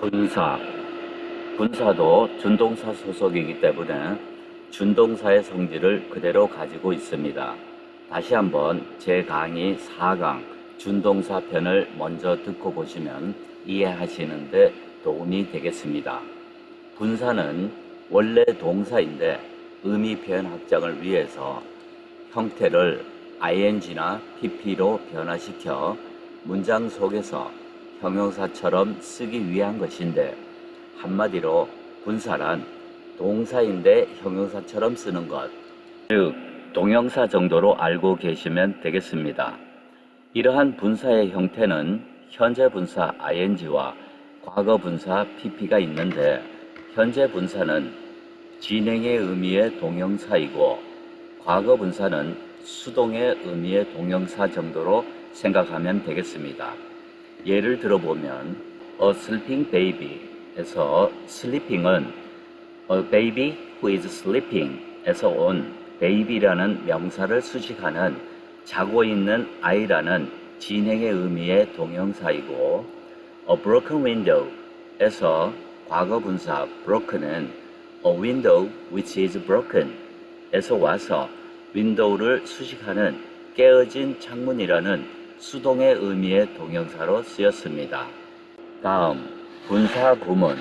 분사. 분사도 준동사 소속이기 때문에 준동사의 성질을 그대로 가지고 있습니다. 다시 한번 제 강의 4강 준동사 편을 먼저 듣고 보시면 이해하시는데 도움이 되겠습니다. 분사는 원래 동사인데 의미 표현 확장을 위해서 형태를 ing나 pp로 변화시켜 문장 속에서 형용사처럼 쓰기 위한 것인데 한마디로 분사란 동사인데 형용사처럼 쓰는 것, 즉 동형사 정도로 알고 계시면 되겠습니다. 이러한 분사의 형태는 현재 분사 ing와 과거 분사 pp가 있는데 현재 분사는 진행의 의미의 동형사이고 과거 분사는 수동의 의미의 동형사 정도로 생각하면 되겠습니다. 예를 들어보면 a sleeping baby에서 sleeping은 a baby who is sleeping에서 온 baby라는 명사를 수식하는 자고 있는 아이라는 진행의 의미의 동형사이고 a broken window에서 과거 분사 broken은 a window which is broken 에서 와서 윈도우를 수식하는 깨어진 창문이라는 수동의 의미의 동형사로 쓰였습니다. 다음 분사 구문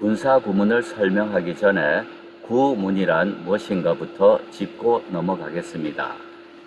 분사 구문을 설명하기 전에 구문이란 무엇인가부터 짚고 넘어가겠습니다.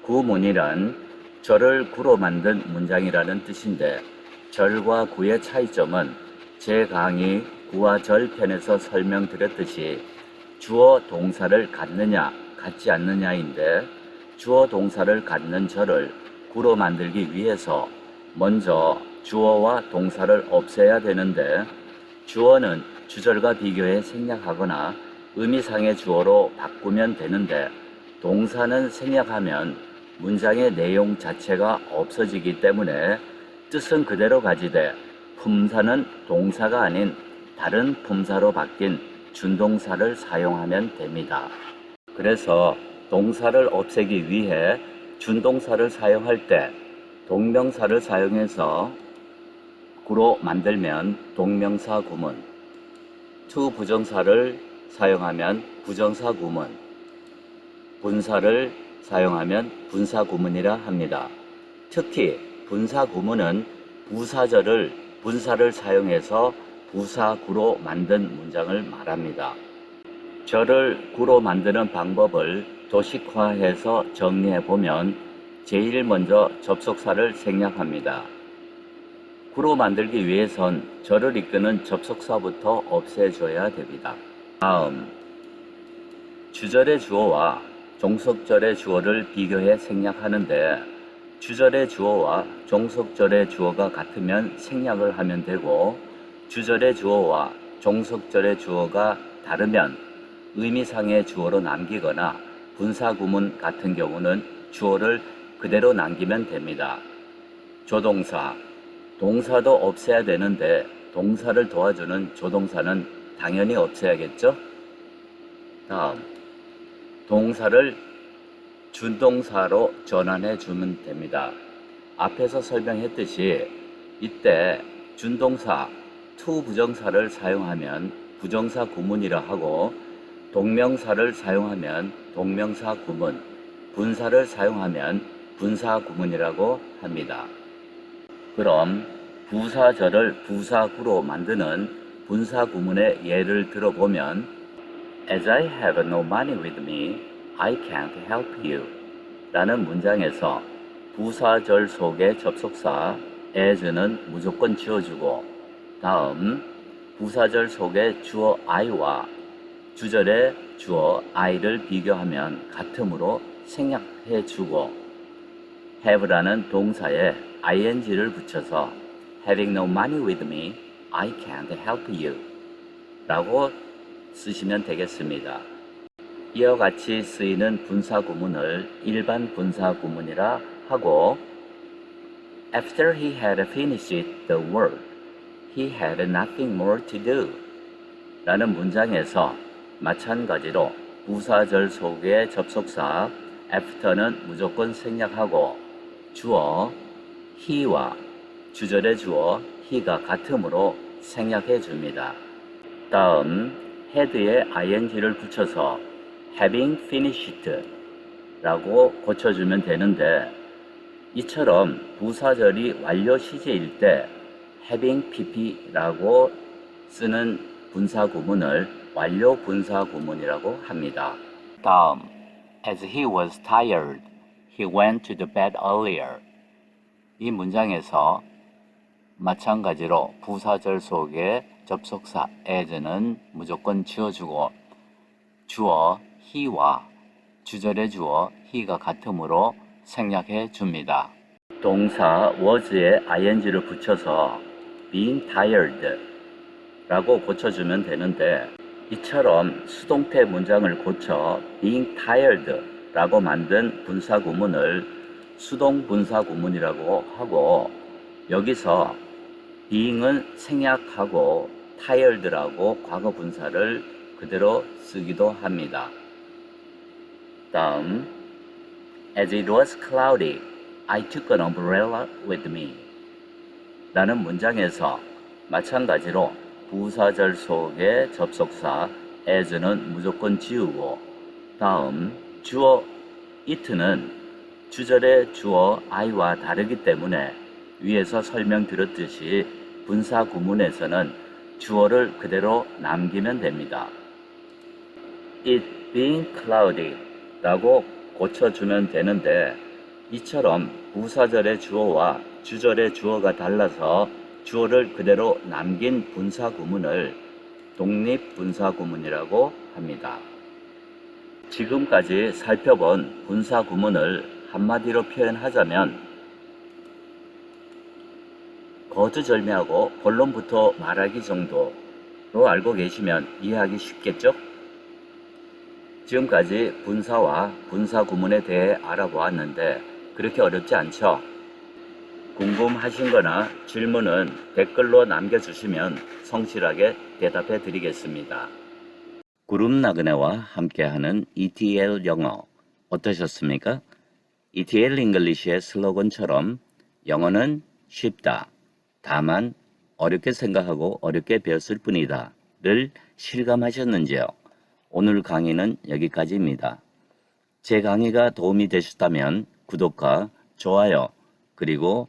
구문이란 절을 구로 만든 문장이라는 뜻인데 절과 구의 차이점은 제 강의 구와 절 편에서 설명드렸듯이 주어 동사를 갖느냐 갖지 않느냐인데 주어 동사를 갖는 절을 구로 만들기 위해서 먼저 주어와 동사를 없애야 되는데 주어는 주절과 비교해 생략하거나 의미상의 주어로 바꾸면 되는데 동사는 생략하면 문장의 내용 자체가 없어지기 때문에 뜻은 그대로 가지되 품사는 동사가 아닌 다른 품사로 바뀐 준동사를 사용하면 됩니다. 그래서 동사를 없애기 위해 준동사를 사용할 때 동명사를 사용해서 구로 만들면 동명사 구문, 투 부정사를 사용하면 부정사 구문, 분사를 사용하면 분사 구문이라 합니다. 특히 분사 구문은 부사절을 분사를 사용해서 부사구로 만든 문장을 말합니다. 절을 구로 만드는 방법을 도식화해서 정리해 보면 제일 먼저 접속사를 생략합니다. 구로 만들기 위해선 절을 이끄는 접속사부터 없애줘야 됩니다. 다음, 주절의 주어와 종속절의 주어를 비교해 생략하는데 주절의 주어와 종속절의 주어가 같으면 생략을 하면 되고 주절의 주어와 종속절의 주어가 다르면 의미상의 주어로 남기거나 분사구문 같은 경우는 주어를 그대로 남기면 됩니다. 조동사, 동사도 없애야 되는데 동사를 도와주는 조동사는 당연히 없애야겠죠? 다음, 동사를 준동사로 전환해 주면 됩니다. 앞에서 설명했듯이 이때 준동사, 투 부정사를 사용하면 부정사 구문이라 하고 동명사를 사용하면 동명사 구문, 분사를 사용하면 분사 구문이라고 합니다. 그럼 부사절을 부사구로 만드는 분사 구문의 예를 들어보면 As I have no money with me, I can't help you 라는 문장에서 부사절 속의 접속사 as는 무조건 지워주고 다음 부사절 속의 주어 I와 주절의 주어 I를 비교하면 같으므로 생략해 주고 have라는 동사에 ing를 붙여서 having no money with me, I can't help you 라고 쓰시면 되겠습니다. 이와 같이 쓰이는 분사 구문을 일반 분사 구문이라 하고 After he had finished the work, he had nothing more to do 라는 문장에서 마찬가지로 부사절 속의 접속사 after는 무조건 생략하고 주어 he와 주절의 주어 he가 같으므로 생략해 줍니다. 다음 had에 ing를 붙여서 having finished 라고 고쳐주면 되는데 이처럼 부사절이 완료 시제일 때 having pp라고 쓰는 분사 구문을 완료 분사 구문이라고 합니다. 다음 As he was tired, he went to the bed earlier. 이 문장에서 마찬가지로 부사절 속에 접속사 as는 무조건 지워주고 주어 he와 주절의 주어 he가 같으므로 생략해 줍니다. 동사 was에 ing를 붙여서 being tired 라고 고쳐주면 되는데 이처럼 수동태 문장을 고쳐 being tired 라고 만든 분사 구문을 수동 분사 구문이라고 하고 여기서 being은 생략하고 tired라고 과거 분사를 그대로 쓰기도 합니다. 다음 As it was cloudy, I took an umbrella with me. 라는 문장에서 마찬가지로 부사절 속의 접속사 as는 무조건 지우고 다음 주어 it는 주절의 주어 I와 다르기 때문에 위에서 설명드렸듯이 분사 구문에서는 주어를 그대로 남기면 됩니다. It being cloudy 라고 고쳐주면 되는데 이처럼 부사절의 주어와 주절의 주어가 달라서 주어를 그대로 남긴 분사 구문을 독립 분사 구문이라고 합니다. 지금까지 살펴본 분사 구문을 한마디로 표현하자면 거두절미하고 본론부터 말하기 정도로 알고 계시면 이해하기 쉽겠죠? 지금까지 분사와 분사 구문에 대해 알아보았는데 그렇게 어렵지 않죠? 궁금하신 거나 질문은 댓글로 남겨주시면 성실하게 대답해 드리겠습니다. 그룹 나그네와 함께하는 ETL 영어 어떠셨습니까? ETL 잉글리시의 슬로건처럼 영어는 쉽다. 다만 어렵게 생각하고 어렵게 배웠을 뿐이다. 를 실감하셨는지요? 오늘 강의는 여기까지입니다. 제 강의가 도움이 되셨다면 구독과 좋아요 그리고